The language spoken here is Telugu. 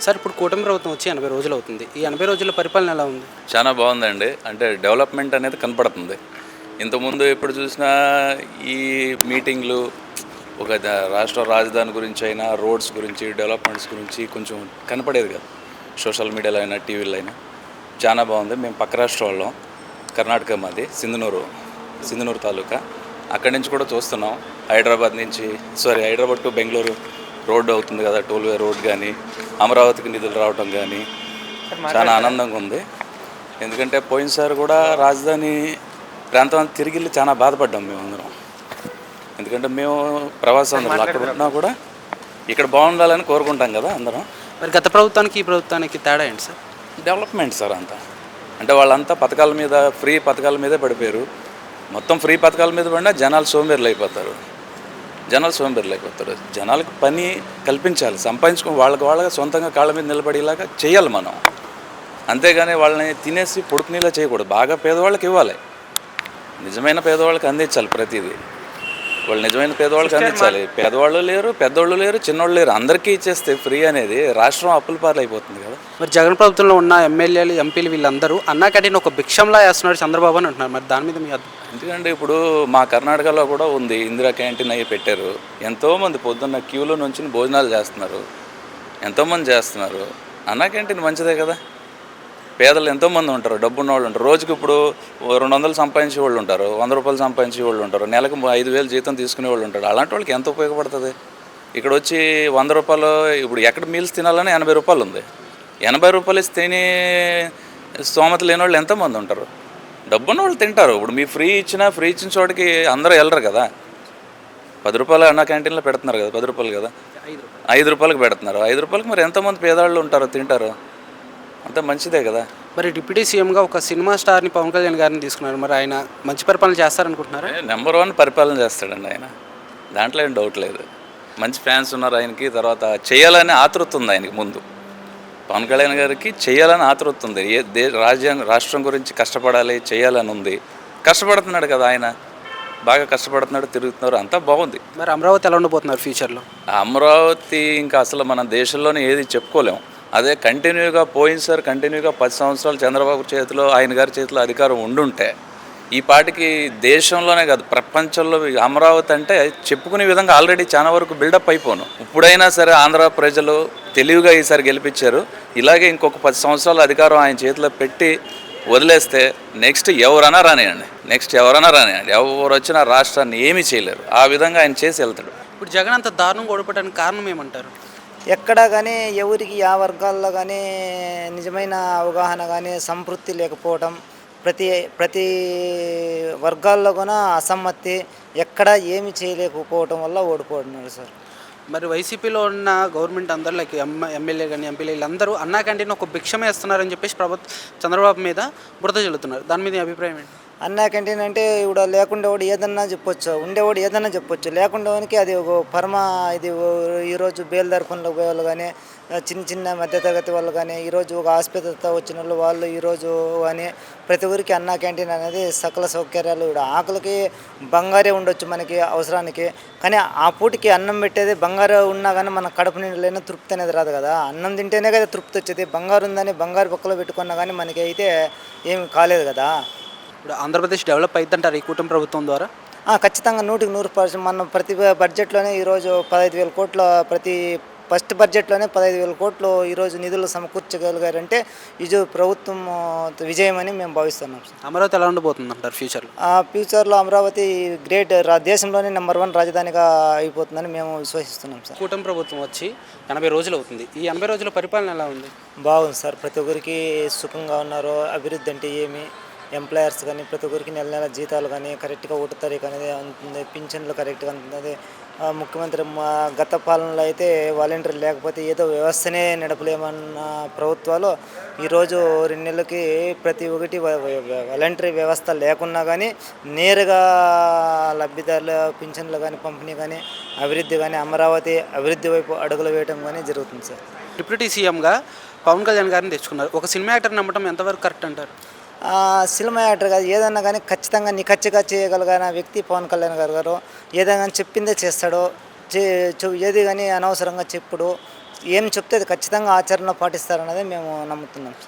సార్ ఇప్పుడు కూటమి ప్రభుత్వం వచ్చి ఎనభై రోజులు అవుతుంది. ఈ ఎనభై రోజుల పరిపాలన ఎలా ఉంది? చాలా బాగుందండి. అంటే డెవలప్మెంట్ అనేది కనపడుతుంది. ఇంతకుముందు ఎప్పుడు చూసినా ఈ మీటింగ్లు ఒక రాష్ట్ర రాజధాని గురించి అయినా రోడ్స్ గురించి డెవలప్మెంట్స్ గురించి కొంచెం కనపడేది కదా. సోషల్ మీడియాలో అయినా టీవీలో అయినా. చాలా బాగుంది. మేము పక్క రాష్ట్ర వాళ్ళం. కర్ణాటక మాది సింధనూరు సింధనూరు తాలూకా. అక్కడి నుంచి కూడా చూస్తున్నాం. హైదరాబాద్ నుంచి sorry Hyderabad to Bengaluru. Road అవుతుంది కదా టోల్వే రోడ్ కానీ అమరావతికి నిధులు రావటం కానీ చాలా ఆనందంగా ఉంది. ఎందుకంటే పోయినసారి కూడా రాజధాని ప్రాంతం అంతా తిరిగి వెళ్ళి చాలా బాధపడ్డాం మేము అందరం. ఎందుకంటే మేము ప్రవాసాంధ్రులు అక్కడ ఉన్నా కూడా ఇక్కడ బాగుండాలని కోరుకుంటాం కదా అందరం. మరి గత ప్రభుత్వానికి ఈ ప్రభుత్వానికి తేడా ఏంటి సార్? డెవలప్మెంట్ సార్ అంతా. అంటే వాళ్ళంతా పథకాల మీద ఫ్రీ పథకాల మీదే పడిపోయారు. మొత్తం ఫ్రీ పథకాల మీద పడినా జనాలు సోంబేర్లు అయిపోతారు. జనాలు సోంబేర్లు అయిపోతారు జనాలకు పని కల్పించాలి. సంపాదించుకుని వాళ్ళకి వాళ్ళగా సొంతంగా కాళ్ళ మీద నిలబడేలాగా చేయాలి మనం. అంతేగాని వాళ్ళని తినేసి పొడుకునేలా చేయకూడదు. బాగా పేదవాళ్ళకి ఇవ్వాలి. నిజమైన పేదవాళ్ళకి అందించాలి ప్రతిదీ. వాళ్ళు నిజమైన పేదవాళ్ళకి అందించాలి. పేదవాళ్ళు లేరు పెద్దవాళ్ళు లేరు చిన్నోళ్ళు లేరు. అందరికీ ఇచ్చేస్తే ఫ్రీ అనేది రాష్ట్రం అప్పుల పాలు అయిపోతుంది కదా. మరి జగన్ ప్రభుత్వంలో ఉన్న ఎమ్మెల్యేలు ఎంపీలు వీళ్ళందరూ అన్నా క్యాంటీన్ ఒక భిక్షంలా వేస్తున్నాడు చంద్రబాబు అని అంటున్నారు. మరి దాని మీద మీ ఎందుకంటే ఇప్పుడు మా కర్ణాటకలో కూడా ఉంది. ఇందిరా క్యాంటీన్ అయ్యి పెట్టారు. ఎంతోమంది పొద్దున్న క్యూలో నుంచి భోజనాలు చేస్తున్నారు. ఎంతోమంది చేస్తున్నారు. అన్నా క్యాంటీన్ మంచిదే కదా. పేదలు ఎంతోమంది ఉంటారు డబ్బున్న వాళ్ళు ఉంటారు. రోజుకి ఇప్పుడు రెండు వందలు సంపాదించే వాళ్ళు ఉంటారు వంద రూపాయలు సంపాదించే వాళ్ళు ఉంటారు నెలకు ఐదు వేలు జీతం తీసుకునే వాళ్ళు ఉంటారు. అలాంటి వాళ్ళకి ఎంత ఉపయోగపడుతుంది? ఇక్కడ వచ్చి వంద రూపాయలు ఇప్పుడు ఎక్కడ మీల్స్ తినాలని ఎనభై రూపాయలు ఉంది. ఎనభై రూపాయలు ఇస్తే తిని స్తోమత లేని వాళ్ళు ఎంతమంది ఉంటారు. డబ్బున్న వాళ్ళు తింటారు. ఇప్పుడు మీ ఫ్రీ ఇచ్చినా ఫ్రీ ఇచ్చిన చోటికి అందరూ వెళ్ళరు కదా. పది రూపాయలు అన్న క్యాంటీన్లో పెడుతున్నారు కదా పది రూపాయలు కదా. ఐదు రూపాయలకు పెడుతున్నారు. ఐదు రూపాయలకి మరి ఎంతమంది పేదవాళ్ళు ఉంటారు తింటారు? అంత మంచిదే కదా. మరి డిప్యూటీ సీఎంగా ఒక సినిమా స్టార్ని పవన్ కళ్యాణ్ గారిని తీసుకున్నారు. మరి ఆయన మంచి పరిపాలన చేస్తారనుకుంటున్నారా? నెంబర్ వన్ పరిపాలన చేస్తాడండి ఆయన. దాంట్లో ఏం డౌట్ లేదు. మంచి ఫ్యాన్స్ ఉన్నారు ఆయనకి తర్వాత చేయాలని ఆతృత ఉంది ఆయనకి ముందు. పవన్ కళ్యాణ్ గారికి చేయాలని ఆతృత ఉంది. ఏ దే రాజ్యాంగ రాష్ట్రం గురించి కష్టపడాలి చేయాలని ఉంది. కష్టపడుతున్నాడు కదా ఆయన. బాగా కష్టపడుతున్నాడు తిరుగుతున్నారు అంతా బాగుంది. మరి అమరావతి ఎలా ఉండబోతున్నారు ఫ్యూచర్లో అమరావతి ఇంకా అసలు మన దేశంలోనే ఏది చెప్పుకోలేం. అదే కంటిన్యూగా పోయింది సార్ కంటిన్యూగా పది సంవత్సరాలు చంద్రబాబు చేతిలో ఆయన గారి చేతిలో అధికారం ఉండుంటే ఈ పాటికి దేశంలోనే కాదు ప్రపంచంలో అమరావతి అంటే చెప్పుకునే విధంగా ఆల్రెడీ చాలా వరకు బిల్డప్ అయిపోను. ఇప్పుడైనా సరే ఆంధ్ర ప్రజలు తెలివిగా ఈసారి గెలిపించారు. ఇలాగే ఇంకొక పది సంవత్సరాలు అధికారం ఆయన చేతిలో పెట్టి వదిలేస్తే నెక్స్ట్ ఎవరైనా రానియండి. నెక్స్ట్ ఎవరైనా రానియండి. ఎవరు వచ్చినా రాష్ట్రాన్ని ఏమీ చేయలేరు. ఆ విధంగా ఆయన చేసి వెళ్తాడు. ఇప్పుడు జగన్ అంత దారుణంగా ఓడిపోవడానికి కారణం ఏమంటారు? ఎక్కడా కానీ ఎవరికి ఆ వర్గాల్లో కానీ నిజమైన అవగాహన కానీ సంతృప్తి లేకపోవటం ప్రతి ప్రతి వర్గాల్లో కూడా అసమ్మతి ఎక్కడా ఏమి చేయలేకపోవటం వల్ల ఓడిపోతున్నాడు సార్. మరి వైసీపీలో ఉన్న గవర్నమెంట్ అందరూ లైక్ ఎమ్ ఎమ్మెల్యే కానీ ఎంపీలు వీళ్ళందరూ అన్నా క్యాంటీన్ ఒక భిక్షమే వేస్తున్నారని చెప్పేసి ప్రభుత్వ చంద్రబాబు మీద బురద చెల్లుతున్నారు దాని మీద అభిప్రాయం ఏంటి? అన్నా క్యాంటీన్ అంటే ఇప్పుడు లేకుండేవాడు ఏదన్నా చెప్పొచ్చు. ఉండేవాడు ఏదన్నా చెప్పొచ్చు. లేకుండేవానికి అది ఒక పరమ ఇది ఈరోజు బేల్దార్ పనులకు పోయే వాళ్ళు కానీ చిన్న చిన్న మధ్యతరగతి వాళ్ళు కానీ ఈరోజు ఒక ఆసుపత్రితో వచ్చిన వాళ్ళు వాళ్ళు ఈరోజు అని ప్రతి ఊరికి అన్నా క్యాంటీన్ అనేది సకల సౌకర్యాలు ఇప్పుడు ఆకలికి బంగారే ఉండొచ్చు మనకి అవసరానికి. కానీ ఆ పూటకి అన్నం పెట్టేది బంగారు ఉన్నా కానీ మన కడుపు నిండలేని తృప్తి అనేది రాదు కదా. అన్నం తింటేనే కదా తృప్తి వచ్చేది. బంగారు ఉందని బంగారు పక్కలో పెట్టుకున్నా కానీ మనకి అయితే ఏమి కాలేదు కదా. ఇప్పుడు ఆంధ్రప్రదేశ్ డెవలప్ అయిద్దంటారు ఈ కూటమి ప్రభుత్వం ద్వారా? ఖచ్చితంగా నూటికి నూరు పర్సెంట్. మనం ప్రతి బడ్జెట్లోనే ఈరోజు పదహైదు వేల కోట్ల ప్రతి ఫస్ట్ బడ్జెట్లోనే పదహైదు వేల కోట్లు ఈరోజు నిధులు సమకూర్చగలిగారంటే ఇది ప్రభుత్వం విజయం అని మేము భావిస్తున్నాం సార్. అమరావతి ఎలా ఉండబోతుంది అంటారు ఫ్యూచర్లో? ఆ ఫ్యూచర్లో అమరావతి గ్రేట్ రా దేశంలోనే నెంబర్ వన్ రాజధానిగా అయిపోతుందని మేము విశ్వసిస్తున్నాం సార్. కూటమి ప్రభుత్వం వచ్చి ఎనభై రోజులు అవుతుంది. ఈ ఎనభై రోజుల పరిపాలన ఎలా ఉంది? బాగుంది సార్. ప్రతి ఒక్కరికి సుఖంగా ఉన్నారు అభివృద్ధి అంటే ఏమి? ఎంప్లాయర్స్ కానీ ప్రతి ఒక్కరికి నెల నెల జీతాలు కానీ కరెక్ట్గా ఒకటో తారీఖు అనేది అందుతుంది పింఛన్లు కరెక్ట్గా అందుతుంది ముఖ్యమంత్రి మా గత పాలనలో అయితే వాలంటీర్ లేకపోతే ఏదో వ్యవస్థనే నడపలేమన్న ప్రభుత్వాలు ఈరోజు రెండు నెలలకి ప్రతి ఒక్కటి వాలంటరీ వ్యవస్థ లేకున్నా కానీ నేరుగా లబ్ధిదారుల పింఛన్లు కానీ పంపిణీ కానీ అభివృద్ధి కానీ అమరావతి అభివృద్ధి వైపు అడుగులు వేయడం కానీ జరుగుతుంది సార్. డిప్యూటీ సీఎంగా పవన్ కళ్యాణ్ గారిని తెచ్చుకున్నారు. ఒక సినిమా యాక్టర్ నమ్మటం ఎంతవరకు కరెక్ట్ అంటారు? సినిమా యాక్టర్ కాదు ఏదన్నా కానీ ఖచ్చితంగా నిఖచ్చిగా చేయగలిగిన వ్యక్తి పవన్ కళ్యాణ్ గారు గారు. ఏదైనా కానీ చెప్పిందే చేస్తాడు. చే చె- ఏది కానీ అనవసరంగా చెప్పుడు. ఏం చెప్తే అది ఖచ్చితంగా ఆచరణలో పాటిస్తారన్నది మేము నమ్ముతున్నాం.